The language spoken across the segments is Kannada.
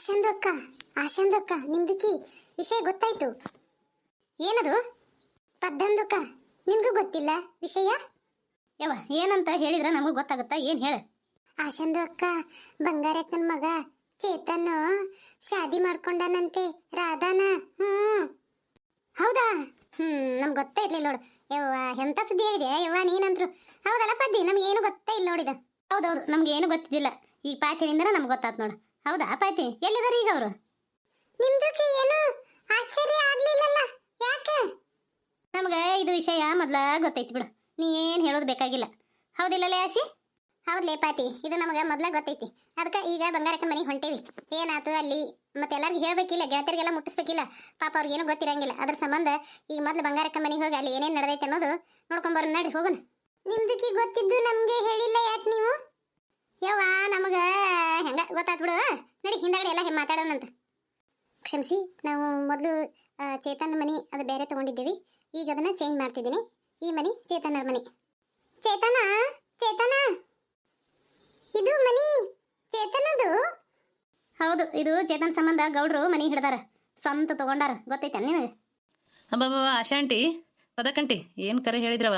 ಆಶಾಂದು ಅಕ್ಕ ಆಶಾಂದು ಅಕ್ಕ ನಿಮ್ದಕ್ಕಿ ವಿಷಯ ಗೊತ್ತಾಯ್ತು. ಏನದು? ಪದ್ದಂದು ಅಕ್ಕ ನಿಮ್ಗೂ ಗೊತ್ತಿಲ್ಲ ವಿಷಯ? ಯವ್ವ ಏನಂತ ಹೇಳಿದ್ರ ನಮಗೆ ಗೊತ್ತಾಗುತ್ತಾ? ಏನು ಹೇಳ? ಆಶಂದು ಅಕ್ಕ ಬಂಗಾರಕ್ಕನ ಮಗ ಚೇತನ್ ಶಾದಿ ಮಾಡ್ಕೊಂಡನಂತೆ ರಾಧಾನ ಹ್ಮ್. ಹೌದಾ? ಹ್ಮ್ ನಮ್ಗೆ ಗೊತ್ತೇ ಇರ್ಲಿಲ್ಲ ನೋಡು. ಯವ್ವ ಎಂತ ಸುದ್ದಿ ಹೇಳಿದೆ? ಯವ್ವ ನೀನಂದ್ರು ಹೌದಲ್ಲ ಪದ್ದಿ ನಮ್ಗೆ ಏನು ಗೊತ್ತೇ ಇಲ್ಲ ನೋಡಿದ. ಹೌದೌದು ನಮ್ಗೆ ಏನು ಗೊತ್ತಿದ್ದಿಲ್ಲ. ಈಗ ಪಾತಿನಿಂದನ ನಮ್ಗೆ ಗೊತ್ತಾಯ್ತು ನೋಡು. ಹೌದಾ? ಪಾತಿ ಎಲ್ಲಿದ್ದಾರೆ ಈಗ ಅವರು? ನಿಮ್ದಕ್ಕೆ ಏನು? ಆಶ್ಚರ್ಯ ಆಗ್ಲಿಲ್ಲಲ್ಲ. ಯಾಕೆ? ನಮ್ಗೆ ಇದು ವಿಷಯ ಮೊದ್ಲ ಗೊತ್ತೈತಿ ಬಿಡು. ನೀ ಏನ್ ಹೇಳೋದು ಬೇಕಾಗಿಲ್ಲ. ಹೌದಿಲ್ಲ ಆಶಿ ಹೌದ್ಲೇ ಪಾತಿ. ಇದು ನಮಗೆ ಮೊದ್ಲ ಗೊತ್ತೈತಿ. ಅದಕ್ಕೆ ಈಗ ಬಂಗಾರಕ್ಕ ಮನೆಗೆ ಹೊಂಟೇವಿ. ಏನಾತು ಅಲ್ಲಿ? ಮತ್ತೆ ಎಲ್ಲರಿಗೂ ಹೇಳ್ಬೇಕಿಲ್ಲ ಗೆಳತಿಯರಿಗೆಲ್ಲ ಮುಟ್ಟಿಸ್ಬೇಕಿಲ್ಲ. ಪಾಪ ಅವ್ರಿಗೇನು ಗೊತ್ತಿರಂಗಿಲ್ಲ. ಅದ್ರ ಸಂಬಂಧ ಈಗ ಮೊದ್ಲು ಬಂಗಾರಕ್ಕ ಮನೆಗೆ ಹೋಗಿ ಅಲ್ಲಿ ಏನೇನು ನಡೆದೈತೆ ಅನ್ನೋದು ನೋಡ್ಕೊಂಬರೋಣ. ನಡ್ರಿ ಹೋಗೋಣ. ನಿಮ್ದಕ್ಕೆ ಗೊತ್ತಿದ್ದು ನಮಗೆ ಹೇಳಿಲ್ಲ ಯಾಕೆ ನೀವು? ಗೊತ್ತಾತ್ ಬಿಡು. ನಡಿ, ಹಿಂದಾಗಡೆ ಎಲ್ಲ ಮಾತಾಡೋಣಂತ ಕ್ಷಮಿಸಿ, ನಾವು ಮೊದಲು ಚೇತನ್ ಮನೆ ಅದು ಬೇರೆ ತಗೊಂಡಿದ್ದೀವಿ. ಈಗ ಅದನ್ನ ಚೇಂಜ್ ಮಾಡ್ತಿದ್ದೀನಿ. ಈ ಮನೆ ಚೇತನರ ಮನೆ. ಚೇತನ ಚೇತನ! ಇದು ಮನಿ ಚೇತನದು? ಹೌದು, ಇದು ಚೇತನ್ ಸಂಬಂಧ ಗೌಡ್ರು ಮನೆ ಹಿಡ್ದಾರ. ಸ್ವಂತ ತಗೊಂಡಾರ. ಗೊತ್ತೈತೆ ನಿನಗೆ? ಅಬ್ಬಬ್ಬ ಆಶಾ ಆಂಟಿ ಪದಕಂಟಿ, ಏನು ಕರೆ ಹೇಳಿದ್ರವ?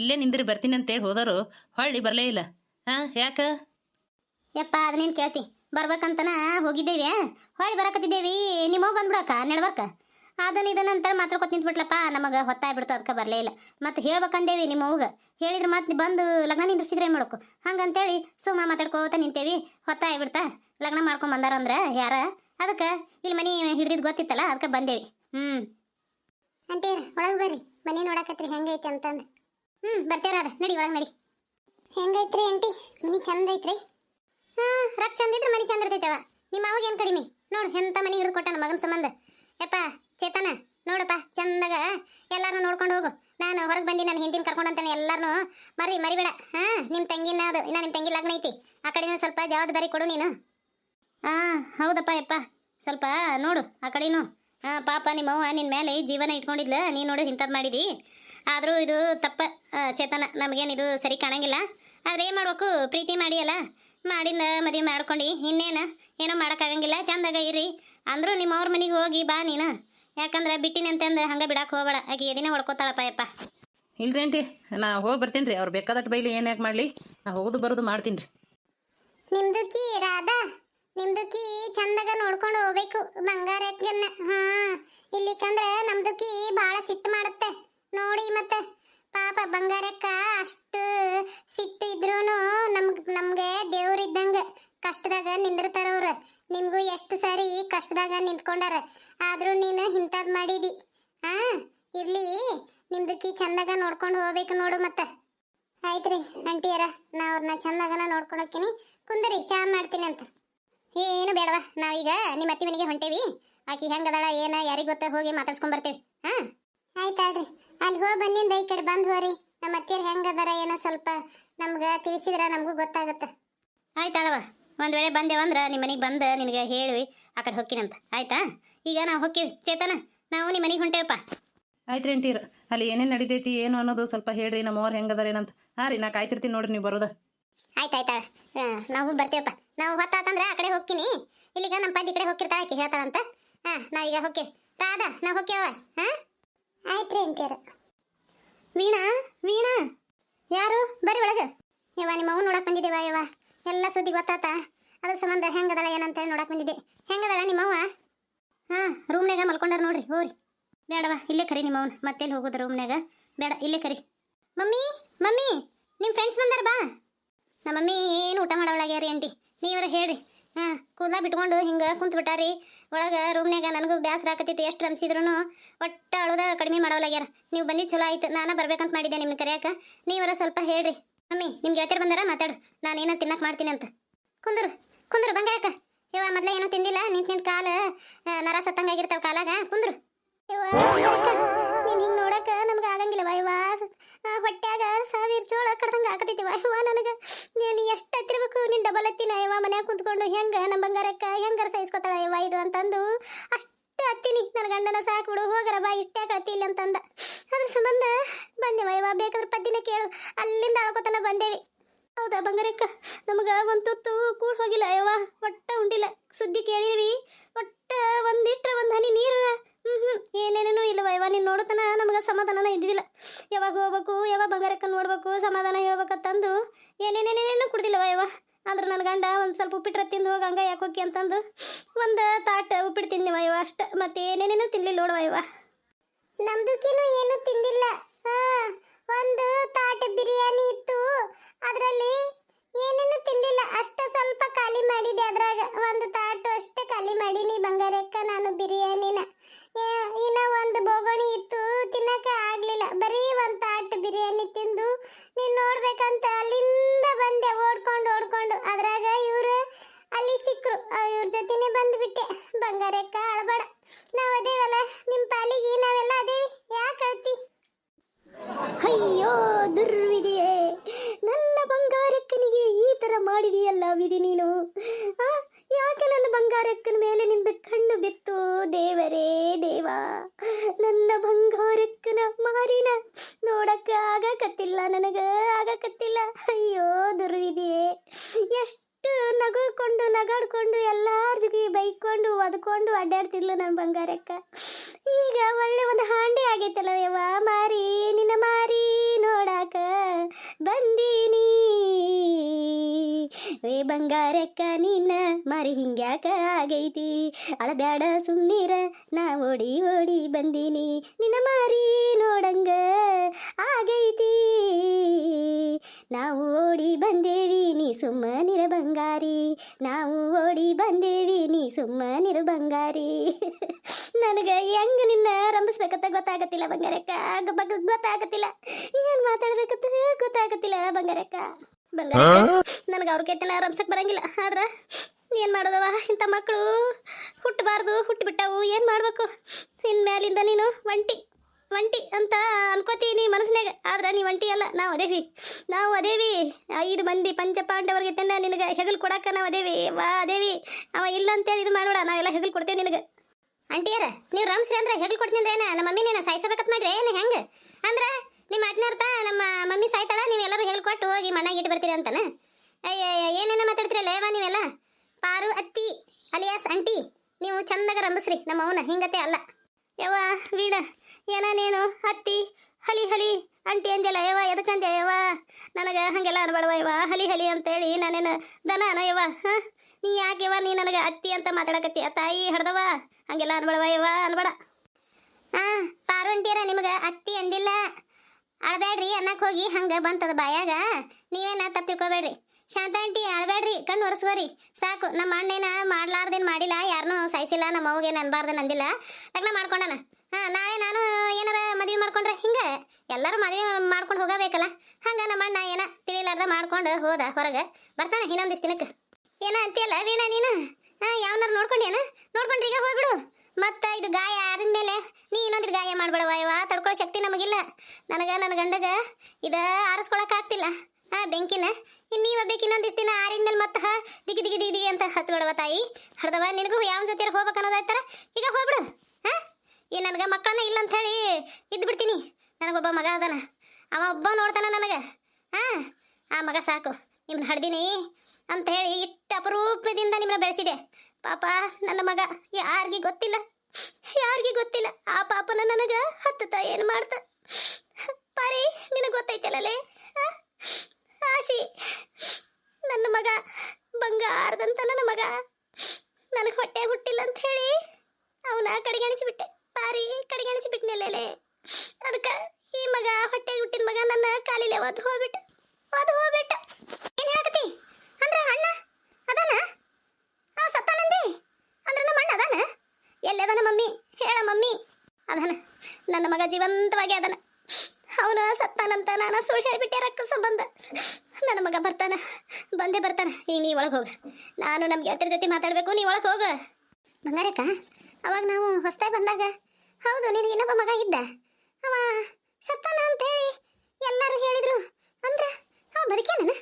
ಇಲ್ಲೇ ನಿಂದ್ರಿ ಬರ್ತೀನಿ ಅಂತೇಳಿ ಹೋದವರು. ಹೊಳ್ಳಿ ಬರಲೇ ಇಲ್ಲ. ಹಾಂ ಯಾಕೆ? ಯಪ್ಪ ಅದನ್ನೇನು ಕೇಳ್ತಿ. ಬರ್ಬೇಕಂತನ ಹೋಗಿದ್ದೇವೆ. ಹೊಳ್ಳಿ ಬರಕತ್ತಿದ್ದೇವಿ. ನಿಮ್ಮ ಬಂದ್ಬಿಡಕ್ಕ ನೆಡ್ವರ್ಕ. ಅದನ್ನ ಇದನ್ನ ಮಾತ್ರ ಮಾತಾಡ್ಕೊತ ನಿಂತ್ಬಿಟ್ಲಪ್ಪ ನಮಗೆ ಹೊತ್ತಾಗ್ಬಿಡ್ತು ಅದಕ್ಕೆ ಬರಲೇ ಇಲ್ಲ. ಮತ್ತೆ ಹೇಳ್ಬೇಕಂದೇವಿ ನಿಮ್ಮ ಹೋಗ. ಹೇಳಿದ್ರೆ ಮತ್ತೆ ಬಂದು ಲಗ್ನ ನಿಂದ್ರಿಸಿದ್ರೆ ಏನು ಮಾಡ್ಬೇಕು? ಹಂಗಂತೇಳಿ ಸುಮ್ಮ ಮಾತಾಡ್ಕೋತ ನಿಂತೇವಿ. ಹೊತ್ತಾಗ್ಬಿಡ್ತಾ ಲಗ್ನ ಮಾಡ್ಕೊಂಡ್ ಬಂದಾರ ಅಂದ್ರೆ ಯಾರ? ಅದಕ್ಕೆ ಇಲ್ಲಿ ಮನೆ ಹಿಡಿದಿದ್ದು ಗೊತ್ತಿತ್ತಲ್ಲ ಅದಕ್ಕೆ ಬಂದೇವಿ. ಹ್ಞೂ ಅಂಟೀರ್ ಒಳಗೆ ಬರ್ರಿ. ಮನೆ ನೋಡಕತ್ರಿ ಹೆಂಗೈತಿ ಅಂತಂದು. ಹ್ಞೂ ಬರ್ತೇವ್ರ ಅದ. ನಡಿ ಒಳಗೆ ನಡಿ. ಹೆಂಗೈತ್ರಿ ಆಂಟಿ? ಮನೆ ಚಂದ ಐತ್ರಿ? ಹಾ ರಕ್ ಚಂದ ಇದ್ರೆ ಮನಿ ಚಂದ ಇರ್ತೈತವ ನಿಮ್ಮ ಅವಾಗ ಏನು ಕಡಿಮೆ? ನೋಡು, ಎಂತ ಮನಿ ಹಿಡಿದು ಕೊಟ್ಟ ಮಗನ ಸಂಬಂಧ. ಯಪ್ಪ, ಚೇತನ, ನೋಡಪ್ಪ, ಚಂದಾಗ ಎಲ್ಲಾರನು ನೋಡ್ಕೊಂಡು ಹೋಗು. ನಾನು ಹೊರಗೆ ಬಂದಿ ನಾನು ಹಿಂದಿನ ಕರ್ಕೊಂಡು ಅಂತಾನೆ ಎಲ್ಲಾರನು ಮರಿ, ಮರಿಬೇಡ. ಹಾ ನಿಮ್ಮ ತಂಗಿನ ಅದು, ಇನ್ನ ನಿಮ್ಮ ತಂಗಿ ಲಗ್ನ ಐತಿ. ಆ ಕಡೆನೂ ಸ್ವಲ್ಪ ಜವಾಬ್ದಾರಿ ಕೊಡು ನೀನು. ಹಾ ಹೌದಪ್ಪ ಯಪ್ಪ. ಸ್ವಲ್ಪ ನೋಡು ಆ ಕಡೆನೂ. ಹಾ ಪಾಪ ನಿಮ್ಮವ್ವ ನಿನ್ನ ಮೇಲೆ ಜೀವನ ಇಟ್ಕೊಂಡಿದ್ಲ. ನೀನು ನೋಡು ಇಂಥದ್ದು ಮಾಡಿದಿ. ಆದರೂ ಇದು ತಪ್ಪ. ಚೇತನ ನಮಗೇನಿದು ಇದು ಸರಿ ಕಾಣಂಗಿಲ್ಲ. ಆದ್ರೆ ಏನು ಮಾಡ್ಬೇಕು? ಪ್ರೀತಿ ಮಾಡಿಯಲ್ಲ? ಮಾಡಿಂದ ಮದುವೆ ಮಾಡ್ಕೊಂಡು. ಇನ್ನೇನು? ಏನೋ ಮಾಡೋಕ್ಕಾಗಂಗಿಲ್ಲ. ಚಂದಾಗ ಇರಿ. ಅಂದರೂ ನಿಮ್ಮ ಅವ್ರ ಮನೆಗೆ ಹೋಗಿ ಬಾ ನೀನು. ಯಾಕಂದ್ರೆ ಬಿಟ್ಟಿನಿ ಅಂತಂದು ಹಂಗೆ ಬಿಡಕ್ಕೆ ಹೋಗಬೇಡ. ಆಕೆ ಎದಿನ ಹೊಡ್ಕೋತಾಳಪ್ಪ ಯಪ್ಪ ಇಲ್ರಿ ಆಂಟಿ ನಾ ಹೋಗಿ ಬರ್ತೀನಿ ರೀ ಅವ್ರು ಬೇಕಾದಟ್ಟು ಬೈಲಿ ಏನು ಯಾಕೆ ಮಾಡಲಿ? ನಾ ಹೋಗೋದು ಬರೋದು ಮಾಡ್ತೀನಿ ರೀ. ನಿಮ್ದುಕಿ ರಾಧಾ. ನಿಮ್ದುಕಿ ಚಂದಾಗ ನೋಡ್ಕೊಂಡು ಹೋಗ್ಬೇಕು. ಬಂಗಾರಕ್ಕನ್ನ ಹಾಂ. ಇಲ್ಲಿಕಂದ್ರೆ ನಮ್ದುಕಿ ಭಾಳ ಸಿಟ್ಟು ಮಾಡುತ್ತೆ. ನೋಡಿ ಮತ್ತೆ. ಪಾಪ ಬಂಗಾರಕ್ಕ ಅಷ್ಟು ಸಿಟ್ಟು ಇದ್ರೂನು ನಮ್ಗ್ ನಮ್ಗೆ ದೇವ್ರಿದ್ದಂಗ ಕಷ್ಟದಾಗ ನಿಂದಿರ್ತಾರವ್ರು ನಿಮ್ಗೂ ಎಷ್ಟು ಸಾರಿ ಕಷ್ಟದಾಗ ನಿಂತ್ಕೊಂಡಾರ. ಆದ್ರೂ ನೀನು ಇಂಥದ್ ಮಾಡಿದಿ. ಹಾ ಇರ್ಲಿ ನಿಮ್ದಕ್ಕಿ ಚಂದಾಗ ನೋಡ್ಕೊಂಡು ಹೋಗ್ಬೇಕು ನೋಡು ಮತ್ತೆ. ಆಯ್ತ್ರಿ ಅಂಟಿಯರ ನಾ ಅವ್ರನ್ನ ಚಂದಾಗನ ನೋಡ್ಕೊಳಕಿನಿ ಕುಂದರಿ, ಚಾ ಮಾಡ್ತೀನಿ ಅಂತ. ಏನು ಬೇಡವಾ, ನಾವೀಗ ನಿಮ್ಮ ಅತ್ತಿ ಮನೆಗೆ ಹೊಂಟೇವಿ. ಆಕಿ ಹೆಂಗದಾಳ, ಏನ, ಯಾರಿಗೆ ಗೊತ್ತ, ಹೋಗಿ ಮಾತಾಡ್ಸ್ಕೊಂಡ್ ಬರ್ತೇವಿ. ಹಾ ಆಯ್ತಾಳ್ರಿ ಅಲ್ಲಿ ಹೋಗಿ ಬಂದಿಂದ ಈ ಕಡೆ ಬಂದು ಹೋರಿ. ನಮ್ಮ ಅತ್ತಿಯರು ಹೆಂಗದಾರ ಏನೋ ಸ್ವಲ್ಪ ನಮ್ಗೆ ತಿಳಿಸಿದ್ರ ನಮಗೂ ಗೊತ್ತಾಗತ್ತ. ಆಯ್ತಾಳವ ಒಂದು ವೇಳೆ ಬಂದೇವಂದ್ರೆ ನಿಮ್ಮ ಮನೆಗೆ ಬಂದು ನಿನಗೆ ಹೇಳಿ ಆ ಕಡೆ ಹೊಕ್ಕಿನಂತ. ಆಯ್ತಾ? ಈಗ ನಾವು ಹೊಕ್ಕಿವಿ. ಚೇತನ ನಾವು ನಿಮ್ಮ ಮನೆಗೆ ಹೊಂಟೇವಪ್ಪ. ಆಯ್ತು ರೀ ಅಲ್ಲಿ ಏನೇನು ನಡೀತೈತಿ ಏನು ಅನ್ನೋದು ಸ್ವಲ್ಪ ಹೇಳ್ರಿ. ನಮ್ಮ ಅವ್ರು ಹೆಂಗದಾರ ಏನಂತ ಹಾಂ ರೀ ನಾ ಕಾಯ್ತಿರ್ತೀನಿ ನೋಡ್ರಿ ನೀವು ಬರೋದ. ಆಯ್ತಾಯ್ತಾಳ ನಾವು ಬರ್ತೇವಪ್ಪ. ನಾವು ಹೊತ್ತಾತಂದ್ರೆ ಆ ಕಡೆ ಹೋಗ್ತೀನಿ ಇಲ್ಲಿಗ ನಮ್ಮ ಪದ್ದಿ ಕಡೆ ಹೋಗಿರ್ತಾಳ ಆಕಿ ಹೇಳ್ತಾಳಂತ ಹಾಂ ನಾವೀಗ ಹೋಗ್ತೇವೆ ರಾಧಾ ನಾವು ಹೊಕ್ಕೇವ ಹಾ? ಆಯ್ತ್ರಿ ಅಂತೀರ ವೀಣಾ ವೀಣಾ ಯಾರು? ಬರ್ರಿ ಒಳಗೆ. ಯವ್ವ, ನಿಮ್ಮ ಅವ್ನು ನೋಡಕ್ ಬಂದಿದ್ದೇವ ಯವ್ವ? ಎಲ್ಲ ಸುದ್ದಿ ಗೊತ್ತಾತ? ಅದ್ರ ಸಂಬಂಧ ಹೆಂಗದಾಳ ಏನಂತೇಳಿ ನೋಡಕ್ ಬಂದಿದ್ದೆ. ಹೆಂಗದಳ ನಿಮ್ಮವ್ವ ಹಾಂ ರೂಮ್ನಾಗ ಮಲ್ಕೊಂಡಾರ ನೋಡ್ರಿ ಹೋರಿ ಬೇಡವ ಇಲ್ಲೇ ಕರಿ ಮತ್ತೆ ಮತ್ತೇನು ಹೋಗೋದು ರೂಮ್ನಾಗ ಬೇಡ ಇಲ್ಲೇ ಕರಿ. ಮಮ್ಮಿ ಮಮ್ಮಿ ನಿಮ್ಮ ಫ್ರೆಂಡ್ಸ್ ಬಂದಾರ ಬಾ. ನಮ್ಮ ಮಮ್ಮಿ ಏನು ಊಟ ಮಾಡೋಳಾಗ್ಯಾರಿ ಆಂಟಿ ನೀವರ ಹೇಳ್ರಿ. ಹಾಂ, ಕೂದಲ ಬಿಟ್ಕೊಂಡು ಹಿಂಗೆ ಕುಂತು ಬಿಟ್ಟಾರಿ. ಒಳಗೆ ರೂಮ್ನಾಗ ನನಗೂ ಬೇಸರ ಆಕತಿತ್ತು ಎಷ್ಟು ರಮಿಸಿದ್ರು ಒಟ್ಟ ಅಳುದ ಕಡಿಮೆ ಮಾಡೋಲಾಗ್ಯಾರ ನೀವು ಬಂದಿದ್ದು ಚಲೋ ಆಯ್ತು, ನಾನು ಬರ್ಬೇಕಂತ ಮಾಡಿದ್ದೆ ನಿಮ್ಮನ್ನ ಕರೆಯಕ್ಕೆ ನೀವರ ಸ್ವಲ್ಪ ಹೇಳ್ರಿ. ಮಮ್ಮಿ ನಿಮ್ಮ ಗೆಳತಿಯರು ಬಂದಾರ, ಮಾತಾಡು. ನಾನು ಏನಾರು ತಿನ್ನಕ್ಕೆ ಮಾಡ್ತೀನಿ ಅಂತ. ಕುಂದ್ರು ಕುಂದ್ರು ಬಂಗಾರಕ್ಕ. ಇವ ಮೊದಲೇ ಏನೂ ತಿಂದಿಲ್ಲ, ನಿಂತ ನಿಂತ ಕಾಲ ನರ ಸತ್ತಂಗಾಗಿರ್ತಾವ ಕಾಲಾಗ. ಕುಂದ್ರು. ನೀನ್ ಹಿಂಗೆ ನೋಡಕ ನಮ್ಗೆ ಆಗಂಗಿಲ್ಲ ಇವ ಹೊಟ್ಯಾಗ ಸಾವಿರ ಚೋಳ ಕಡ್ದಂಗ ಆಗತೈತಿವ ಇವ ನನಗೆ. ನೀನು ಎಷ್ಟು ಹತ್ತಿರಬೇಕು, ನೀನ್ ಡಬಲ್ ಹತ್ತಿನ ಇವ ಮನ್ಯಾಗ ಕುಂತ್ಕೊಂಡು ಹೆಂಗೆ ನಮ್ಮ ಬಂಗಾರಕ್ಕ ಹೆಂಗಾರ ಸಹಿಸ್ಕೊತಾಳ ಇವ ಇದು ಅಂತಂದು. ಅಷ್ಟು ಹತ್ತೀನಿ ನನ್ನ ಗಂಡನ ಸಾಕ್ಬಿಡು ಹೋಗರ ಬಾ, ಇಷ್ಟೇ ಕಳ್ತಿಲ್ಲ ಅಂತಂದ. ಅದ್ರ ಸಂಬಂಧ ಬಂದೆವ ಇವ ಬೇಕಾದ್ರೆ ಪದ್ದಿನ ಕೇಳು. ಅಲ್ಲಿಂದ ಅಳ್ಕೊತನ ಬಂದೇವಿ. ಹೌದಾ ಬಂಗಾರಕ್ಕ, ನಮಗೆ ಒಂದು ತುತ್ತು ಕೂಡ ಹೋಗಿಲ್ಲ, ಯವ್ವ. ಒಟ್ಟ ಉಂಡಿಲ್ಲ. ಸುದ್ದಿ ಕೇಳಿವಿ, ಒಟ್ಟ ಒಂದಿಟ್ರ ಒಂದು ಹನಿ ನೀರು ಹ್ಞೂ ಹ್ಞೂ ಇಲ್ಲವ. ಯವ ನೀನು ನೋಡತನ ನಮ್ಗೆ ಸಮಾಧಾನನ ಇದ್ದಿಲ್ಲ ಯಾವಾಗ ಹೋಗ್ಬೇಕು, ಯಾವಾಗ ಬಂಗಾರಕ್ಕ ನೋಡ್ಬೇಕು, ಸಮಾಧಾನ ಹೇಳ್ಬೇಕಂತಂದು ಏನೇನೇನೇನೇನು ಕುಡ್ದಿಲ್ಲವ ಯವ ಅಂದ್ರೆ ನನ್ನ ಗಂಡ ಒಂದು ಸ್ವಲ್ಪ ಉಪ್ಪಿಟ್ಟರೆ ತಿಂದು ಹೋಗಿ ಹಂಗ ಯಾಕೆ ಹೋಗಿ ಅಂತಂದು ಒಂದು ತಾಟ್ ಉಪ್ಪಿಟ್ಟು ತಿಂದಿವ ಯವ್ವ ಅಷ್ಟ. ಮತ್ತೆ ಏನೇನೇನು ತಿನ್ಲಿಲ್ಲ ನೋಡುವ ಯವ್ವ ನಮ್ದುಕಿನು ಏನು ತಿಂದಿಲ್ಲ. ಒಂದು ತಾಟ್ ಬಿರಿಯಾನಿ ಇತ್ತು. ಅದರಲ್ಲಿ ಏನೇನು ತಿಂದಿಲ್ಲ ಅಷ್ಟ ಸ್ವಲ್ಪ ಖಾಲಿ ಮಾಡಿದೆ ಅದ್ರಾಗ. ಒಂದು ತಾಟು ಅಷ್ಟೇ ಖಾಲಿ ಮಾಡೀನಿ ಬಂಗಾರಕ್ಕ ನಾನು ಬಿರಿಯಾನಿನ. ಇನ್ನ ಒಂದು ಬೋಗಣಿ ಇತ್ತು ತಿನ್ನಕ ಆಗ್ಲಿಲ್ಲ. ಬರೀ ಒಂದು ತಾಟ್ ಬಿರಿಯಾನಿ ತಿಂದು, ನೀನ್ ನೋಡ್ಬೇಕಂತ ಅಲ್ಲಿಂದ ಬಂದೆ ಓಡ್ಕೊಂಡು ಓಡ್ಕೊಂಡು ಅದ್ರಾಗ ಇವ್ರು ಅಲ್ಲಿ ಸಿಕ್ರು ಇವ್ರ ಜೊತೆನೆ ಬಂದ್ಬಿಟ್ಟೆ ಬಂಗಾರಕ್ಕ ಅಳಬೇಡ ನಾವ್ ಅದೇವಲ್ಲ ನಿಮ್ ಪಾಲಿಗೆ ನಾವೆಲ್ಲ ಅದೇವಿ ಯಾಕೆ ಅಳ್ತಿ ಅಯ್ಯೋ ದುರ್ವಿಧಿಯೇ ನನ್ನ ಬಂಗಾರಕ್ಕನಿಗೆ ಈ ಥರ ಮಾಡಿದೆಯಲ್ಲ ವಿಧಿ ನೀನು ಆ, ಯಾಕೆ ನನ್ನ ಬಂಗಾರಕ್ಕನ ಮೇಲೆ ನಿಂದ ಕಣ್ಣು ಬಿತ್ತು ದೇವರೇ ದೇವ ನನ್ನ ಬಂಗಾರಕ್ಕನ ಮಾರಿನ ನೋಡಕ್ಕ ಆಗಕತ್ತಿಲ್ಲ ನನಗ ಆಗಕತ್ತಿಲ್ಲ. ಅಯ್ಯೋ ದುರ್ವಿಧಿಯೇ ಎಷ್ಟು ನಗುಕೊಂಡು, ನಗಾಡ್ಕೊಂಡು, ಎಲ್ಲಾರ ಜೊತೆ ಬೈಕೊಂಡು, ಒದ್ಕೊಂಡು ಅಡ್ಡಾಡ್ತಿದ್ಲು ನನ್ನ ಬಂಗಾರಕ್ಕ. ಈಗ ಒಳ್ಳೆ ಒಂದು ಹಾಂಡೆ ಆಗೈತಲ್ಲವ್ಯವ ಮಾರಿ, ನಿನ್ನ ಮಾರಿ ನೋಡಾಕ ಬಂದೀನಿ. ವೇ ಬಂಗಾರಕ್ಕ, ನಿನ್ನ ಮಾರಿ ಹಿಂಗ್ಯಾಕ ಆಗೈತಿ? ಅಳಬ್ಯಾಡ ಸುಮ್ನೀರ, ನಾ ಓಡಿ ಓಡಿ ಬಂದೀನಿ. ನಿನ್ನ ಮಾರಿ ನೋಡಂಗ ಆಗೈತಿ. ನಾವು ಓಡಿ ಬಂದೇವಿ ನೀ ಸುಮ್ಮನಿರ ಬಂಗಾರಿ. ನಾವು ಓಡಿ ಬಂದೇವಿ ನೀ ಸುಮ್ಮನಿರ ಬಂಗಾರಿ. ನನಗೆ ಹೆಂಗೆ ನಿನ್ನ ರಂಭಿಸ್ಬೇಕಂತ ಗೊತ್ತಾಗತ್ತಿಲ್ಲ ಬಂಗಾರಕ್ಕ. ಗೊತ್ತಾಗತ್ತಿಲ್ಲ. ಏನು ಮಾತಾಡ್ಬೇಕಂತ ಗೊತ್ತಾಗತ್ತಿಲ್ಲ ಬಂಗಾರಕ್ಕ. ಬಂಗಾರ ನನಗೆ ಅವ್ರ ಕೆತ್ತನ ರಂಸಕ್ ಬರಂಗಿಲ್ಲ. ಆದ್ರ ಏನ್ ಮಾಡೋದವ ಇಂಥ ಮಕ್ಕಳು? ಹುಟ್ಟಬಾರ್ದು ಹುಟ್ಟಿಬಿಟ್ಟವು ಏನ್ ಮಾಡ್ಬೇಕು? ಇನ್ ಮ್ಯಾಲಿಂದ ನೀನು ಒಂಟಿ. ಒಂಟಿ ಅಂತ ಅನ್ಕೋತೀನಿ ಮನಸ್ಸಿನಾಗ. ಆದ್ರೆ ನೀ ಒಂಟಿ ಅಲ್ಲ, ನಾವು ಅದೇವಿ ನಾವು ಅದೇವಿ ಐದು ಮಂದಿ ಪಂಚ ಪಾಂಡವರಿಗೆ ತಂದ ನಿನಗೆ ಹೆಗಲ್ ಕೊಡಾಕ ನಾವು ಅದೇವಿ ವಾ. ಅದೇವಿ ಅವ ಇಲ್ಲ ಅಂತೇಳಿ ಇದು ಮಾಡೋಣ, ನಾವೆಲ್ಲ ಹೆಗಲ್ ಕೊಡ್ತೇವೆ ನಿನಗೆ. ಅಂಟಿಯರ ನೀವು ರಾಮಶ್ರೀ ಅಂದ್ರೆ ಹೆಗಲ್ ಕೊಡ್ತೀನಿ ಅಂದ್ರೆ ಏನ? ನಮ್ಮ ನೀನು ಸಾಯಿಸಬೇಕಂತ ಮಾಡ್ರಿ, ಏನು ಹೆಂಗೆ? ಅಂದ್ರೆ ನಿಮ್ಮ ಅಜ್ಞಾರ್ಥ ನಮ್ಮ ಮಮ್ಮಿ ಸಾಯ್ತಾಳ, ನೀವು ಎಲ್ಲರೂ ಹೇಳ್ಕೊಟ್ಟು ಹೋಗಿ ಮಣ್ಣಾಗಿ ಇಟ್ಟು ಬರ್ತೀರಿ ಅಂತಾನೆ. ಅಯ್ಯ ಏನೇನ ಮಾತಾಡ್ತಿರಲ್ಲ ಏವ ನೀವೆಲ್ಲ. ಪಾರು ಅತ್ತಿ, ಅಲಿಯಾಸ್ ಅಂಟಿ ನೀವು ಚಂದಾಗ ರಂಬಸ್ರಿ, ನಮ್ಮ ಅವನ ಹಿಂಗತೆ ಅಲ್ಲ. ಯವ್ವ, ವೀಣ, ಏನ ನೀನು? ಹತ್ತಿ ಹಲಿ ಹಲಿ. ಅಂಟಿ ಅಂದ್ಯಲ್ಲ ಯವ್ವ ಎದಕ್ಕಂದ್ಯ ಯವ್ವ? ನನಗೆ ಹಾಗೆಲ್ಲ ಅನ್ಬೇಡವ ಯವ್ವ. ಹಲಿ ಹಲಿ ಅಂತೇಳಿ ನಾನೇನು ದನ ಯವ್ವ, ಹಾಂ? ನೀ ಯಾಕೆ ಯವ್ವ? ನೀ ನನಗೆ ಅತ್ತಿ ಅಂತ ಮಾತಾಡಕತ್ತಿ. ತಾಯಿ ಹಡ್ದವ ಹಂಗೆಲ್ಲ ಅನ್ಬೇಡವ ಯವ್ವ, ಅನ್ಬೇಡ. ಹಾಂ ಪಾರ್ವಂಟಿಯರ ನಿಮಗೆ ಅತ್ತಿ ಅಂದಿಲ್ಲ. ಅಳಬೇಡ್ರಿ ಅನ್ನಕ್ಕೆ ಹೋಗಿ ಹಂಗೆ ಬಂತದ ಬಾಯಾಗ. ನೀವೇನ ತಪ್ಪು ತಿಳ್ಕೊಬೇಡ್ರಿ ಶಾಂತ ಆಂಟಿ ಅಳಬೇಡ್ರಿ ಕಣ್ಣು ಒರೆಸ್ವರಿ. ಸಾಕು, ನಮ್ಮ ಅಣ್ಣೇನ ಮಾಡ್ಲಾರ್ದೇನು ಮಾಡಿಲ್ಲ ಯಾರನ್ನೂ ಸಾಯಿಸಿಲ್ಲ ನಮ್ಮ ಅವ್ಗೇನು ಅಂದಿಲ್ಲ. ಲಗ್ನ ಮಾಡ್ಕೊಂಡನ. ಹಾಂ, ನಾಳೆ ನಾನು ಏನಾರ ಮದುವೆ ಮಾಡ್ಕೊಂಡ್ರೆ ಹಿಂಗೆ? ಎಲ್ಲರೂ ಮದುವೆ ಮಾಡ್ಕೊಂಡು ಹೋಗಬೇಕಲ್ಲ. ಹಂಗೆ ನಮ್ಮ ಅಣ್ಣ ಏನ ತಿಳಿಲಾರ್ದ ಮಾಡ್ಕೊಂಡು ಹೋದ ಹೊರಗೆ. ಬರ್ತಾನೆ ಇನ್ನೊಂದಿಷ್ಟು ದಿನಕ್ಕೆ. ಏನ ಅಂತೀಯಲ್ಲ ವೀಣಾ ನೀನು? ಹಾಂ, ಯಾವನಾರು ನೋಡ್ಕೊಂಡೇನ ನೋಡ್ಕೊಂಡ್ರಿ ಈಗ ಹೋಗ್ಬಿಡು. ಮತ್ತೆ ಇದು ಗಾಯ ಆದ್ಮೇಲೆ ನೀ ಇನ್ನೊಂದ್ರ ಗಾಯ ಮಾಡ್ಬೇಡ ಯವ್ವ ತಡ್ಕೊಳ್ಳೋ ಶಕ್ತಿ ನಮಗಿಲ್ಲ. ನನಗೆ, ನನ್ನ ಗಂಡಗ ಇದ ಆರಿಸ್ಕೊಳಕ್ ಆಗ್ತಿಲ್ಲ. ಹಾ, ಬೆಂಕಿನ ಇನ್ನು ನೀವ ಬೇಕು ಇನ್ನೊಂದಿಷ್ಟು ದಿನ ಆರಿದ್ಮೇಲೆ ಮತ್ತೆ ಹಾ, ದಿಗಿ ದಿಗಿ ದಿಗಿ ದಿಗಿ ಅಂತ ಹಚ್ಬೇಡವ ತಾಯಿ. ಹಡ್ದವ ನಿನಗೂ ಯಾವ ಜೊತೆ ಹೋಗ್ಬೇಕು ಅನ್ನೋದಾಯ್ತಾರ ಈಗ ಹೋಗ್ಬಿಡು, ಹಾ? ಈ ನನಗೆ ಮಕ್ಕಳನ್ನ ಇಲ್ಲ ಅಂತ ಹೇಳಿ ಇದ್ದು ಬಿಡ್ತೀನಿ. ನನಗೊಬ್ಬ ಮಗ ಅದಾನ. ಅವ ಒಬ್ಬ ನೋಡ್ತಾನ ನನಗೆ. ಹಾ? ಆ ಮಗ ಸಾಕು. ನಿಮ್ಮನ್ನ ಹಡ್ದೀನಿ ಅಂತ ಹೇಳಿ ಇಟ್ಟು ಅಪರೂಪದಿಂದ ನಿಮ್ಮನ್ನ ಬೆಳೆಸಿದೆ. ಪಾಪ, ನನ್ನ ಮಗ ಯಾರಿಗೆ ಗೊತ್ತಿಲ್ಲ. ಯಾರಿಗೆ ಗೊತ್ತಿಲ್ಲ. ಆ ಪಾಪನ ನನಗೆ ಹತ್ತತ ಏನು ಮಾಡ್ತ? ಪಾರಿ, ನಿನಗೆ ಗೊತ್ತೈತಲ್ಲೇ ಆಶಿ. ನನ್ನ ಮಗ, ಬಂಗಾರದಂತ ನನ್ನ ಮಗ. ನನಗೆ ಹೊಟ್ಟೆ ಹುಟ್ಟಿಲ್ಲ ಅಂತ ಹೇಳಿ ಅವನ ಕಡೆಗಣಿಸಿಬಿಟ್ಟೆ. ಪಾರಿ ಕಡೆಗಣಿಸಿಬಿಟ್ನಲ್ಲೇ ಅದಕ್ಕೆ ಈ ಮಗ, ಹೊಟ್ಟೆ ಹುಟ್ಟಿದ ಮಗ ನನ್ನ ಕಾಲಿಲೆ ಒದ್ದು ಹೋಗ್ಬಿಟ್ಟು. ಒದ್ದು ಹೋಗ್ಬಿಟ್ಟು. ಏನು ಹೇಳಕತ್ತಿ? ಅಂದ್ರೆ ಅಣ್ಣ ಅದಾನ? ಆ ಸತ್ತಾನಂದಿ? ಅಂದ್ರೆ ನಮ್ಮ ಅಣ್ಣ ಅದಾನ? ಎಲ್ಲದನ ಮಮ್ಮಿ? ಹೇಳ ಮಮ್ಮಿ. ಅದಾನ. ನನ್ನ ಮಗ ಜೀವಂತವಾಗಿ ಅದಾನ. ನಾನು ಸುಳ್ಳು ಹೇಳಿಬಿಟ್ಟೆ ರಕ್ಕ ಸಂಬಂಧ. ನನ್ನ ಮಗ ಬರ್ತಾನ, ಬಂದೇ ಬರ್ತಾನ. ಈಗ ನೀ ಒಳಗೆ ಹೋಗ. ನಾನು ನಮ್ಮ ಗೆಳತಿಯರ ಜೊತೆ ಮಾತಾಡಬೇಕು, ನೀ ಒಳಗೆ ಹೋಗ. ಬಂಗಾರಕ್ಕ, ಅವಾಗ ನಾವು ಹೊಸ್ತಾಗಿ ಬಂದಾಗ, ಹೌದು, ನಿನಗೆ ಇನ್ನೊಬ್ಬ ಮಗ ಇದ್ದ. ಅವ ಸತ್ತಾನ ಅಂತ ಹೇಳಿ ಎಲ್ಲರೂ ಹೇಳಿದ್ರು. ಅಂದ್ರೆ, ಅವ ನಾನು?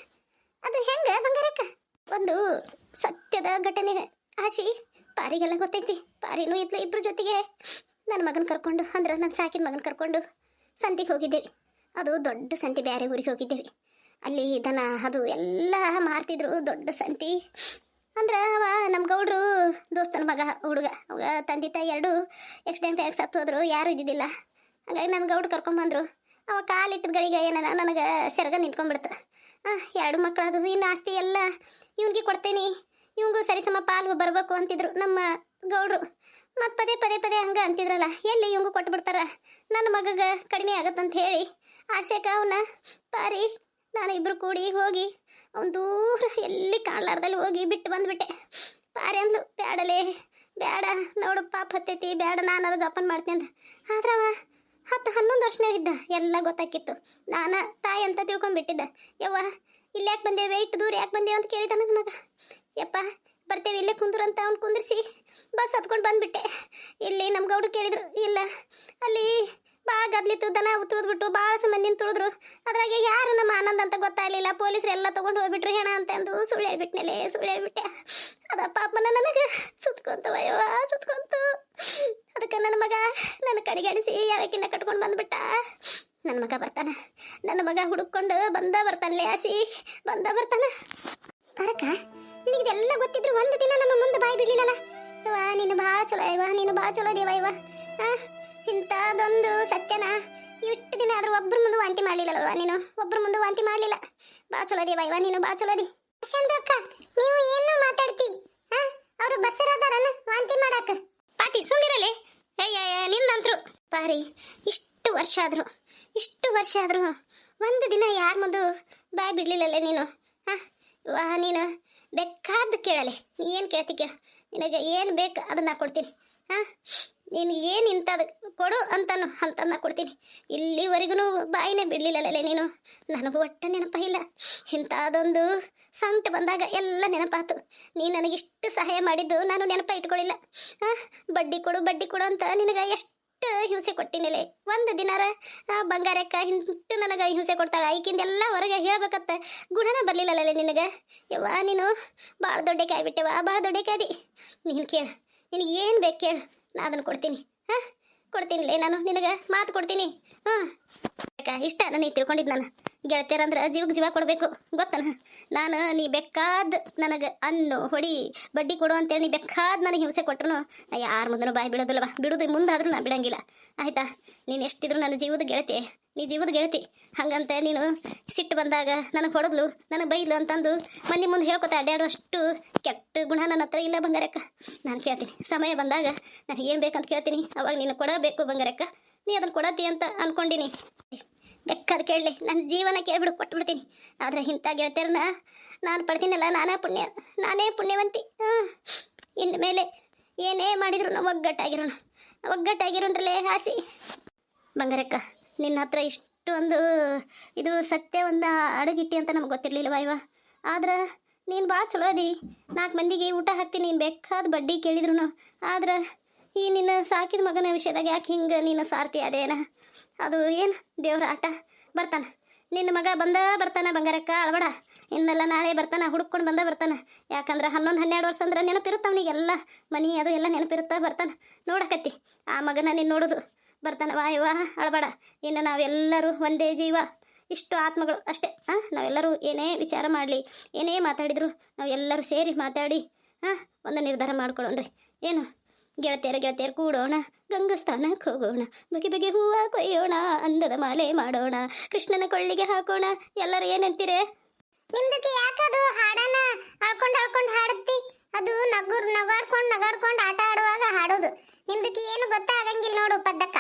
ಅದು ಹೆಂಗೆ ಬಂಗಾರಕ್ಕ? ಒಂದು ಸತ್ಯದ ಘಟನೆ ಆಶಿ, ಪಾರಿಗೆಲ್ಲ ಗೊತ್ತೈತಿ. ಪಾರಿನೂ ಇದ್ಲ ಇಬ್ಬರ ಜೊತೆಗೆ. ನನ್ನ ಮಗನ ಕರ್ಕೊಂಡು, ಅಂದ್ರೆ ನನ್ನ ಸಾಕಿನ ಮಗನ ಕರ್ಕೊಂಡು, ಸಂತಿಗೆ ಹೋಗಿದ್ದೇವೆ. ಅದು ದೊಡ್ಡ ಸಂತಿ ಬೇರೆ ಊರಿಗೆ ಹೋಗಿದ್ದೇವೆ. ಅಲ್ಲಿ ದನ, ಅದು ಎಲ್ಲ ಮಾರ್ತಿದ್ರು ದೊಡ್ಡ ಸಂತಿ. ಅಂದ್ರೆ ಅವ ನಮ್ಮ ಗೌಡ್ರು ದೋಸ್ತನ ಮಗ, ಹುಡುಗ, ಅವಾಗ ತಂದೆ ತಾಯಿ ಎರಡು ಆಕ್ಸಿಡೆಂಟ್ ಆಗಿ ಸತ್ತು ಹೋದ್ರು, ಯಾರು ಇದ್ದಿದ್ದಿಲ್ಲ. ಹಾಗಾಗಿ ನನ್ನ ಗೌಡ್ರು ಕರ್ಕೊಂಬಂದ್ರು ಅವ ಕಾಲಿಟ್ಟಿದ ಗಳಿಗೆ ಏನನ ನನಗೆ ಸೆರಗ ನಿಂತ್ಕೊಂಡ್ಬಿಡ್ತು. ಎರಡು ಮಕ್ಕಳು ಅದು ಇನ್ನು ಆಸ್ತಿ ಎಲ್ಲ ಇವನಿಗೆ ಕೊಡ್ತೇನೆ. ಇವಂಗೂ ಸರಿಸಮ ಪಾಲು ಬರಬೇಕು ಅಂತಿದ್ರು ನಮ್ಮ ಗೌಡ್ರು. ಮತ್ತು ಪದೇ ಪದೇ ಪದೇ ಹಂಗೆ ಅಂತಿದ್ರಲ್ಲ, ಎಲ್ಲಿ ಕೊಟ್ಟು ಕೊಟ್ಬಿಡ್ತಾರ? ನನ್ನ ಮಗಗೆ ಕಡಿಮೆ ಆಗತ್ತಂತ ಹೇಳಿ ಆಸೆಗೆ ಅವನ ಪಾರಿ ನಾನು ಇಬ್ರು ಕೂಡಿ ಹೋಗಿ ಅವ್ನು ದೂರ ಎಲ್ಲಿ ಕಾಣಲಾರ್ದಲ್ಲಿ ಹೋಗಿ ಬಿಟ್ಟು ಬಂದ್ಬಿಟ್ಟೆ. ಪಾರಿ ಅಂದ್ಲು, ಬ್ಯಾಡಲೇ, ಬ್ಯಾಡ, ನೋಡು, ಪಾಪ ಹತ್ತೈತಿ, ಬ್ಯಾಡ, ನಾನು ಜೋಪಾನ ಮಾಡ್ತೀನಿ ಅಂತ ಆದ್ರವ ಹತ್ತು, ಹನ್ನೊಂದು ವರ್ಷನೇ ಇದ್ದ, ಎಲ್ಲ ಗೊತ್ತಾಕಿತ್ತು. ನಾನು ತಾಯಿ ಅಂತ ತಿಳ್ಕೊಂಡ್ಬಿಟ್ಟಿದ್ದ. ಯವ್ವ, ಇಲ್ಲಿ ಯಾಕೆ ಬಂದೆ ಇಟ್ಟು ದೂರ ಯಾಕೆ ಬಂದೇವೆ ಅಂತ ಕೇಳಿದ ನನ್ನ ಮಗ. ಯಪ್ಪ, ಬರ್ತೇವೆ, ಇಲ್ಲೇ ಕುಂದ್ರಂತ ಅವ್ನು ಕುಂದ್ರಿಸಿ, ಬಸ್ ಹತ್ಕೊಂಡು ಬಂದ್ಬಿಟ್ಟೆ. ಇಲ್ಲಿ ನಮ್ಮ ಅವ್ರು ಕೇಳಿದ್ರು, ಇಲ್ಲ, ಅಲ್ಲಿ ಭಾಳ ಗದ್ಲಿತ್ತು ದನ ತುಳಿದ್ಬಿಟ್ಟು ಭಾಳ ಮಂದಿನ ತುಳಿದ್ರು ಅದ್ರಾಗೆ ಯಾರು ನಮ್ಮ ಆನಂದ್ ಅಂತ ಗೊತ್ತಾಗಲಿಲ್ಲ ಪೊಲೀಸರು ಎಲ್ಲ ತೊಗೊಂಡು ಹೋಗ್ಬಿಟ್ರು. ಹೆಣ ಅಂತ ಅಂದು, ಸುಳ್ಳು ಹೇಳ್ಬಿಟ್ನಲೆ ಸುಳ್ಳು ಹೇಳ್ಬಿಟ್ಟೆ. ಅದ ಪಾಪನ ನನಗೆ ಸುತ್ಕೊಂತು ವಯವ ಸುತ್ಕೊಂತು. ಅದಕ್ಕೆ ನನ್ನ ಮಗ ನನ್ನ ಕಡೆಗಡಿಸಿ ಯಾವಕ್ಕಿನ್ನ ಕಟ್ಕೊಂಡು ಬಂದ್ಬಿಟ್ಟ. ನನ್ನ ಮಗ ಬರ್ತಾನ. ನನ್ನ ಮಗ ಹುಡುಕೊಂಡು ಬಂದ ಬರ್ತಾನಲೆ ಆಸಿ. ಬಂದ ಬರ್ತಾನ. ಬರಕ ನಿನಗಿದೆಲ್ಲ ಗೊತ್ತಿದ್ರು ಒಂದು ದಿನ ನಮ್ಮ ಮುಂದೆ ಬಾಯಿ ಬಿಡ್ಲಿಲ್ಲಲ್ಲ ಇವ ನೀನು ಭಾಳ ಚಲೋ ಇವ ನೀನು ಭಾಳ ಚಲೋ ದೇವ ಇವ ಆ ಇಂಥದ್ದೊಂದು ಸತ್ಯನ? ಇಷ್ಟು ದಿನ ಆದ್ರೂ ಒಬ್ರ ಮುಂದೆ ವಾಂತಿ ಮಾಡಲಿಲ್ಲಲ್ವ ನೀನು? ಒಬ್ರ ಮುಂದೆ ವಾಂತಿ ಮಾಡಲಿಲ್ಲ. ಬಾ ಚಲೋ ಬಾಯ್ವಾ ನೀನು ಭಾಳ ಚಲೋ ದಿ ಅಕ್ಕ, ನೀವು ಏನು ಮಾತಾಡ್ತಿ? ಅವರು ಬಸ್ಸಿರೋದಾರನ ವಾಂತಿ ಮಾಡಾಕ. ಪಾತಿ ಸುಮ್ಮಿರಲಿ ಅಯ್ಯ ನಿಂದಂತ್ರು. ಪಾರಿ, ಇಷ್ಟು ವರ್ಷ ಆದ್ರು, ಇಷ್ಟು ವರ್ಷ ಆದ್ರು ಒಂದು ದಿನ ಯಾರ ಮುಂದೆ ಬಾಯ್ ಬಿಡ್ಲಿಲ್ಲಲ್ಲೇ ನೀನು? ಹಾ ವಾ, ನೀನು ಬೇಕಾದ್ದು ಕೇಳಲೆ. ನೀ ಏನು ಕೇಳ್ತಿ ಕೇಳ. ನಿನಗೆ ಏನು ಬೇಕು ಅದನ್ನ ಕೊಡ್ತೀನಿ. ಹಾ ನಿನಗೆ ಏನು ಇಂಥದ್ದು ಕೊಡು ಅಂತನು ಅಂತನ್ನ ಕೊಡ್ತೀನಿ. ಇಲ್ಲಿವರೆಗೂ ಬಾಯಿನೇ ಬಿಡಲಿಲ್ಲಲ್ಲ ನೀನು. ನನಗೂ ಒಟ್ಟ ನೆನಪಿಲ್ಲ ಇಂಥದ್ದೊಂದು ಸಂಕಟ ಬಂದಾಗ ಎಲ್ಲ ನೆನಪಾತು. ನೀ ನನಗಿಷ್ಟು ಸಹಾಯ ಮಾಡಿದ್ದು ನಾನು ನೆನಪ ಇಟ್ಕೊಳ್ಳಿಲ್ಲ ಬಡ್ಡಿ ಕೊಡು ಬಡ್ಡಿ ಕೊಡು ಅಂತ ನಿನಗೆ ಎಷ್ಟು ಹಿಂಸೆ ಕೊಟ್ಟಿನಿಲೆ. ಒಂದು ದಿನಾರ ಬಂಗಾರಕ್ಕ ಹಿಂಟು ನನಗೆ ಹಿಂಸೆ ಕೊಡ್ತಾಳೆ. ಈಕಿಂದೆಲ್ಲ ಹೊರಗೆ ಹೇಳ್ಬೇಕತ್ತ. ಗುಣನ ಬರಲಿಲ್ಲಲ್ಲ ನಿನಗೆ. ಯವ್ವ, ನೀನು ಭಾಳ ದೊಡ್ಡ ಕಾಯ್ಬಿಟ್ಟೆವ ಭಾಳ ದೊಡ್ಡ ಕಾಯ್ದಿ ನೀನು ಕೇಳು ನಿನಗೆ ಏನು ಬೇಕು ಕೇಳು. ನಾ ಅದನ್ನು ಕೊಡ್ತೀನಿ. ಹಾಂ? ಕೊಡ್ತೀನಿಲೇ ನಾನು ನಿನಗೆ ಮಾತು ಕೊಡ್ತೀನಿ. ಹಾಂ. ಯಾಕ ಇಷ್ಟ ನನಗೆ ತಿಳ್ಕೊಂಡಿದ್ದು ನಾನು. ಗೆಳತಿಯರಂದ್ರೆ ಜೀವಕ್ಕೆ ಜೀವ ಕೊಡಬೇಕು. ಗೊತ್ತನ ನಾನು ನೀ ಬೇಕಾದ ನನಗೆ ಅನ್ನು ಹೊಡಿ, ಬಡ್ಡಿ ಕೊಡು ಅಂತೇಳಿ ನೀ ಬೇಕಾದ ನನಗೆ ಹಿಂಸೆ ಕೊಟ್ಟರು ನಾ ಯಾರ ಮುಂದೂ ಬಾಯಿ ಬಿಡೋದಿಲ್ಲವ ಬಿಡೋದು ಮುಂದಾದ್ರೂ ನಾ ಬಿಡಂಗಿಲ್ಲ. ಆಯ್ತಾ? ನೀನು ಎಷ್ಟಿದ್ರು ನನ್ನ ಜೀವದ ಗೆಳತಿ. ನೀ ಜೀವದ ಗೆಳತಿ. ಹಾಗಂತ ನೀನು ಸಿಟ್ಟು ಬಂದಾಗ ನನಗೆ ಹೊಡೆದ್ಲು, ನನಗೆ ಬೈದ್ಲು ಅಂತಂದು ಮಂದಿ ಮುಂದೆ ಹೇಳ್ಕೊತ ಅಡ್ಡಾಡುವಷ್ಟು ಕೆಟ್ಟ ಗುಣ ನನ್ನ ಹತ್ರ ಇಲ್ಲ ಬಂಗಾರಕ್ಕ. ನಾನು ಕೇಳ್ತೀನಿ. ಸಮಯ ಬಂದಾಗ ನನಗೇನು ಬೇಕಂತ ಕೇಳ್ತೀನಿ. ಅವಾಗ ನೀನು ಕೊಡಬೇಕು ಬಂಗಾರಕ್ಕ. ನೀ ಅದನ್ನು ಕೊಡತಿ ಅಂತ ಅನ್ಕೊಂಡಿನಿ. ಬೇಕಾದ ಕೇಳಲಿ. ನನ್ನ ಜೀವನ ಕೇಳ್ಬಿಡು, ಕೊಟ್ಬಿಡ್ತೀನಿ. ಆದರೆ ಇಂಥ ಗೆಳತಿಯರನ್ನ ನಾನು ಪಡ್ತೀನಲ್ಲ, ನಾನೇ ಪುಣ್ಯ, ನಾನೇ ಪುಣ್ಯವಂತಿ. ಹಾಂ. ಇನ್ನು ಮೇಲೆ ಏನೇ ಮಾಡಿದ್ರು ನಾವು ಒಗ್ಗಟ್ಟಾಗಿರೋಣ. ಒಗ್ಗಟ್ಟಾಗಿರೋಣ್ರಲ್ಲೇ ಹಾಸಿ ಬಂಗಾರಕ್ಕ, ನಿನ್ನ ಹತ್ರ ಇಷ್ಟೊಂದು ಇದು ಸತ್ಯ ಒಂದು ಅಡಗಿಟ್ಟಿ ಅಂತ ನಮ್ಗೆ ಗೊತ್ತಿರಲಿಲ್ಲ ಇವ? ಆದ್ರೆ ನೀನು ಭಾಳ ಚಲೋ ಅದಿ. ನಾಲ್ಕು ಮಂದಿಗೆ ಊಟ ಹಾಕ್ತೀನಿ, ನೀನು ಬೇಕಾದ ಬಡ್ಡಿ ಕೇಳಿದ್ರು ಆದ್ರೆ ಈ ನಿನ್ನ ಸಾಕಿದ ಮಗನ ವಿಷಯದಾಗ ಯಾಕೆ ಹಿಂಗೆ ನೀನು ಸ್ವಾರ್ಥಿ ಅದೇನ? ಅದು ಏನು? ದೇವ್ರ ಆಟ. ಬರ್ತಾನ. ನಿನ್ನ ಮಗ ಬಂದ ಬರ್ತಾನ ಬಂಗಾರಕ್ಕ, ಅಳಬೇಡ. ಇನ್ನೆಲ್ಲ ನಾಳೆ ಬರ್ತಾನ ಹುಡುಕೊಂಡು ಬಂದ ಬರ್ತಾನ. ಯಾಕಂದ್ರೆ ಹನ್ನೊಂದು, ಹನ್ನೆರಡು ವರ್ಷ ಅಂದ್ರೆ ನೆನಪಿರುತ್ತೆ ಅವನಿಗೆಲ್ಲ. ಮನಿ ಅದು ಎಲ್ಲ ನೆನಪಿರುತ್ತಾ, ಬರ್ತಾನ. ನೋಡಕತ್ತಿ. ಆ ಮಗನ ನೀನು ನೋಡೋದು. ಬರ್ತಾನ ವಾ, ಅಳಬಡ. ಅಳಬೇಡ ಇನ್ನು ನಾವೆಲ್ಲರೂ ಒಂದೇ ಜೀವ. ಇಷ್ಟು ಆತ್ಮಗಳು ಅಷ್ಟೇ. ಹಾಂ ನಾವೆಲ್ಲರೂ ಏನೇ ವಿಚಾರ ಮಾಡಲಿ, ಏನೇ ಮಾತಾಡಿದ್ರು ನಾವೆಲ್ಲರೂ ಸೇರಿ ಮಾತಾಡಿ ಹಾಂ ಒಂದು ನಿರ್ಧಾರ ಮಾಡ್ಕೊಳ್ಳೋಣ್ರಿ ಏನು? ಗೆಳತಿಯರ ಗೆಳತಿಯರು ಕೂಡೋಣ ಗಂಗಸ್ಥಾನಕ್ಕೆ ಹೋಗೋಣ ಬಗೆ ಬಗೆ ಹೂವು ಕೊಯ್ಯೋಣ ಅಂದದ ಮಾಲೆ ಮಾಡೋಣ ಕೃಷ್ಣನ ಕೊಳ್ಳಿಗೆ ಹಾಕೋಣ ಎಲ್ಲರೂ ಏನಂತೀರೆ? ನಿಮ್ದಕ್ಕೆ ಯಾಕದು ಹಾಡನ ಹಾಡ್ಕೊಂಡು ಹಾಡ್ಕೊಂಡು ಹಾಡುತ್ತಿ? ಅದು ನಗುರ್ ನಗಾಡ್ಕೊಂಡು ನಗಾಡ್ಕೊಂಡು ಆಟ ಆಡುವಾಗ ಹಾಡೋದು. ನಿಮ್ದಕ್ಕೆ ಏನು ಗೊತ್ತಾಗಂಗಿಲ್ಲ ನೋಡು ಪದ್ದಕ್ಕ.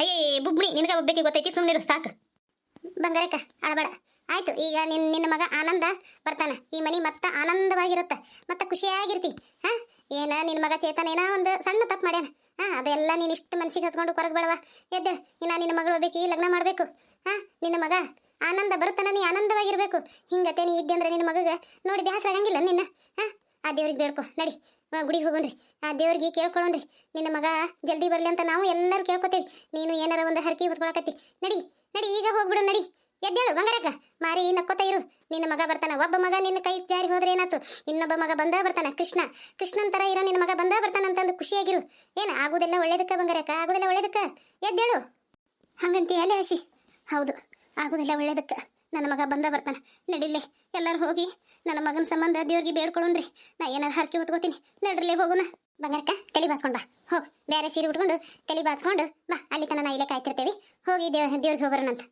ಅಯ್ಯೇ ಬುಬ್ಣಿ ನಿನಗೆ ಒಬ್ಬಕ್ಕೆ ಗೊತ್ತೈತಿ ಸುಮ್ಮನಿರು ಸಾಕು. ಬಂಗಾರಕ್ಕ ಆಡಬೇಡ ಆಯ್ತು ಈಗ ನಿನ್ನ ನಿನ್ನ ಮಗ ಆನಂದ ಬರ್ತಾನೆ. ಈ ಮನೆ ಮತ್ತ ಆನಂದವಾಗಿರುತ್ತೆ. ಮತ್ತ ಖುಷಿಯಾಗಿರ್ತಿ ಹಾ? ಏನ ನಿನ್ನ ಮಗ ಚೇತನ ಏನೋ ಒಂದು ಸಣ್ಣ ತಪ್ಪು ಮಾಡ್ಯಾನ? ಹಾ, ಅದೆಲ್ಲ ನೀನ್ ಇಷ್ಟು ಮನ್ಸಿಗೆ ಹಚ್ಕೊಂಡು ಕೊರಗ್ ಬೇಡವ? ಎದ್ದೇಳು, ಇನ್ನ ನಿನ್ನ ಮಗಳು ಬೇಕಿ ಲಗ್ನ ಮಾಡ್ಬೇಕು. ಹಾ, ನಿನ್ನ ಮಗ ಆನಂದ ಬರುತ್ತಾನ, ನೀ ಆನಂದವಾಗಿರ್ಬೇಕು. ಹಿಂಗತೆ ನೀ ಇದ್ದೆ ಅಂದ್ರೆ ನಿನ್ನ ಮಗಗ ನೋಡಿ ಬ್ಯಾಸರ ಆಗಂಗಿಲ್ಲ ನಿನ್ನ. ಹಾ, ಆ ದೇವ್ರಿಗೆ ಬೇಡ್ಕೊ, ನಡಿ ಗುಡಿಗೆ ಹೋಗೋಣ್ರಿ. ಆ ದೇವ್ರಿಗೆ ಕೇಳ್ಕೊಳ್ಳೋಣ್ರಿ ನಿನ್ನ ಮಗ ಜಲ್ದಿ ಬರಲಿ ಅಂತ ನಾವು ಎಲ್ಲರೂ ಕೇಳ್ಕೊತೇವಿ. ನೀನು ಏನಾರ ಒಂದು ಹರಕೆ ಹೊತ್ಕೊಳಕತ್ತಿ. ನಡಿ ನಡಿ, ಈಗ ಹೋಗ್ಬಿಡು, ನಡಿ. ಎದ್ದೇಳು, ಬಂಗಾರಕ್ಕ. ಮಾರಿ, ನಕ್ಕೋತ ಇರು. ನಿನ್ನ ಮಗ ಬರ್ತಾನ. ಒಬ್ಬ ಮಗ ನಿನ್ನ ಕೈ ಜಾರಿ ಹೋದ್ರೆ ಏನಾತು ಇನ್ನೊಬ್ಬ ಮಗ ಬಂದ ಬರ್ತಾನ. ಕೃಷ್ಣ. ಕೃಷ್ಣನ್ ತರ ಇರೋ ನಿನ್ನ ಮಗ ಬಂದ ಬರ್ತಾನ ಅಂತಂದು ಖುಷಿಯಾಗಿರು. ಏನು, ಆಗುದೆಲ್ಲ ಒಳ್ಳೇದಕ್ಕ ಬಂಗಾರಕ್ಕ? ಆಗುದೆಲ್ಲ ಒಳ್ಳೇದಕ್ಕ? ಎದ್ದೇಳು. ಹಂಗಂತೀಯ ಅಲ್ಲೇ ಹಸಿ. ಹೌದು, ಆಗುದಿಲ್ಲ ಒಳ್ಳೇದಕ್ಕ. ನನ್ನ ಮಗ ಬಂದ ಬರ್ತಾನ. ನಡಿಲೆ, ಎಲ್ಲರೂ ಹೋಗಿ ನನ್ನ ಮಗನ ಸಂಬಂಧ ದೇವ್ರಿಗೆ ಬೇಡ್ಕೊಳ್ಳೋಣ್ರಿ ನಾ ಏನಾರು ಹರಕೆ ಹೊತ್ಕೋತೀನಿ. ನಡ್ರಲ್ಲೇ ಹೋಗೋಣ ಬಂಗಾರಕ್ಕ, ತಲೆ ಬಾಸ್ಕೊಂಡ್ ಬಾ. ಹೋಗ್ ಬೇರೆ ಸೀರೆ ಉಟ್ಕೊಂಡು ತಲೆ ಬಾಚ್ಕೊಂಡು ಬಾ. ಅಲ್ಲಿ ತನ ನಾ ಇಲ್ಲೇ ಕಾಯ್ತಿರ್ತೇವಿ. ಹೋಗಿ ದೇವ್, ದೇವ್ರಿಗೆ ಹೋಗೋಣಂತ.